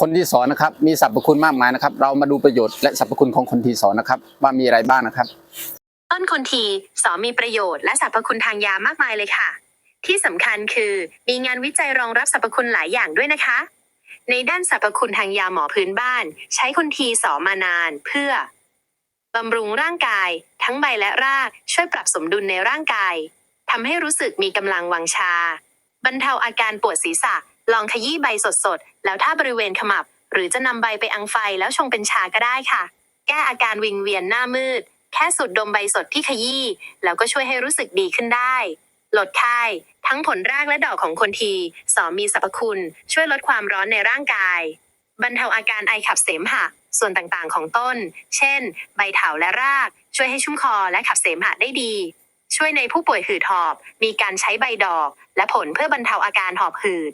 คนที่สอนนะครับมีสรรพคุณมากมายนะครับ เรามาดูประโยชน์และสรรพคุณของคนที่สอนนะครับ ว่ามีอะไรบ้างนะครับ ต้นคนทีสอมีประโยชน์และสรรพคุณทางยามากมายเลยค่ะ ที่สำคัญคือมีงานวิจัยรองรับสรรพคุณหลายอย่างด้วยนะคะ ในด้านสรรพคุณทางยาหมอพื้นบ้าน ใช้คนทีสอมานานเพื่อบำรุงร่างกาย ทั้งใบและรากช่วยปรับสมดุลในร่างกายทำให้รู้สึกมีกำลังวังชา บรรเทาอาการปวดศีรษะ ลองขยี้ใบสดๆ แล้วถ้าบริเวณขมับ หรือจะนำใบไปอังไฟแล้วชงเป็นชาก็ได้ค่ะ แก้อาการวิงเวียนหน้ามืด แค่สูดดมใบสดที่ขยี้ แล้วก็ช่วยให้รู้สึกดีขึ้นได้ ลดไข้ทั้งผลรากและดอกของคนที สอมีสรรพคุณ ช่วยลดความร้อนในร่างกาย บรรเทาอาการไอขับเสมหะ ส่วนต่างๆของต้น เช่น ใบเถาและราก ช่วยให้ชุ่มคอและขับเสมหะได้ดี ช่วยในผู้ป่วยหืดหอบ มีการใช้ใบดอก และผลเพื่อบรรเทาอาการหอบหืด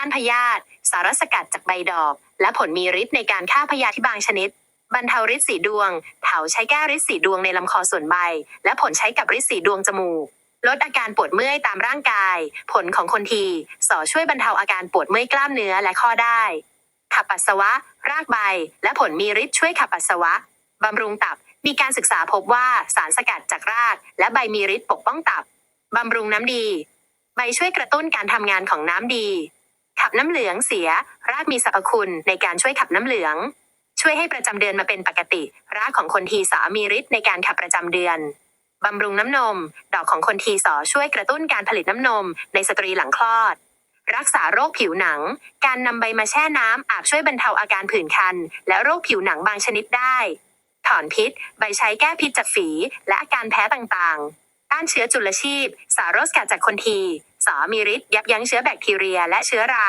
ต้านพยาธิสารสกัดจากใบดอก และผลมีฤทธิ์ในการฆ่าพยาธิบางชนิด บรรเทาฤทธิ์สีดวง เถาใช้แก้ฤทธิ์สีดวงในลำคอส่วนใบ และผลใช้กับฤทธิ์สีดวงจมูก ลดอาการปวดเมื่อยตามร่างกาย ผลของคนทีสอช่วยบรรเทาอาการปวดเมื่อยกล้ามเนื้อและข้อได้ขับปัสสาวะ รากใบ และผลมีฤทธิ์ช่วยขับปัสสาวะบำรุงตับ มีการศึกษาพบว่าสารสกัดจากราก และใบมีฤทธิ์ปกป้องตับบำรุงน้ำดี ใบช่วยกระตุ้นการทำงานของน้ำดี ขับน้ำเหลืองเสีย รากมีสรรพคุณในการช่วยขับน้ำเหลือง ช่วยให้ประจำเดือนมาเป็นปกติ รากของคนทีสามีฤทธิ์ในการขับประจำเดือนบำรุงน้ำนม ดอกของคนทีสอช่วยกระตุ้นการผลิตน้ำนม ในสตรีหลังคลอด รักษาโรคผิวหนัง การนำใบมาแช่น้ำอาจช่วยบรรเทาอาการผื่นคัน และโรคผิวหนังบางชนิดได้ ถอนพิษ ใบใช้แก้พิษจากฝี และอาการแพ้ต่างๆ ต้านเชื้อจุลชีพ สารสกัดจากคนทีสามีฤทธิ์ยับยั้งเชื้อแบคทีเรียและเชื้อรา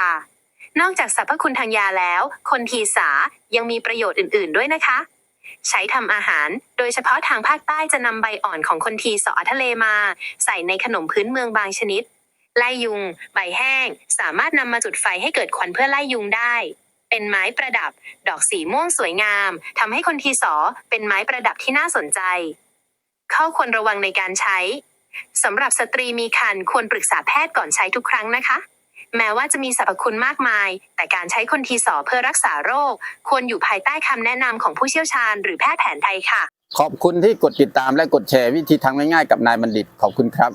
นอกจากสรรพคุณทางยาแล้ว คนทีสายังมีประโยชน์อื่น ๆ ด้วยนะคะ ใช้ทำอาหาร โดยเฉพาะทางภาคใต้จะนำใบอ่อนของคนทีสอทะเลมา ใส่ในขนมพื้นเมืองบางชนิด ไล่ยุง ใบแห้ง สามารถนำมาจุดไฟให้เกิดควันเพื่อไล่ยุงได้ เป็นไม้ประดับ ดอกสีม่วงสวยงามทำให้คนทีสอเป็นไม้ประดับที่น่าสนใจ ข้อควรระวังในการใช้สำหรับสตรีมีครรภ์ควรปรึกษาแพทย์ก่อนใช้ทุกครั้งนะคะ แม้ว่าจะมีสรรพคุณมากมาย แต่การใช้คนทีสอเพื่อรักษาโรค ควรอยู่ภายใต้คำแนะนำของผู้เชี่ยวชาญ หรือแพทย์แผนไทยค่ะ ขอบคุณที่กดติดตามและกดแชร์วิธีทำง่ายๆกับนายบัณฑิตขอบคุณครับ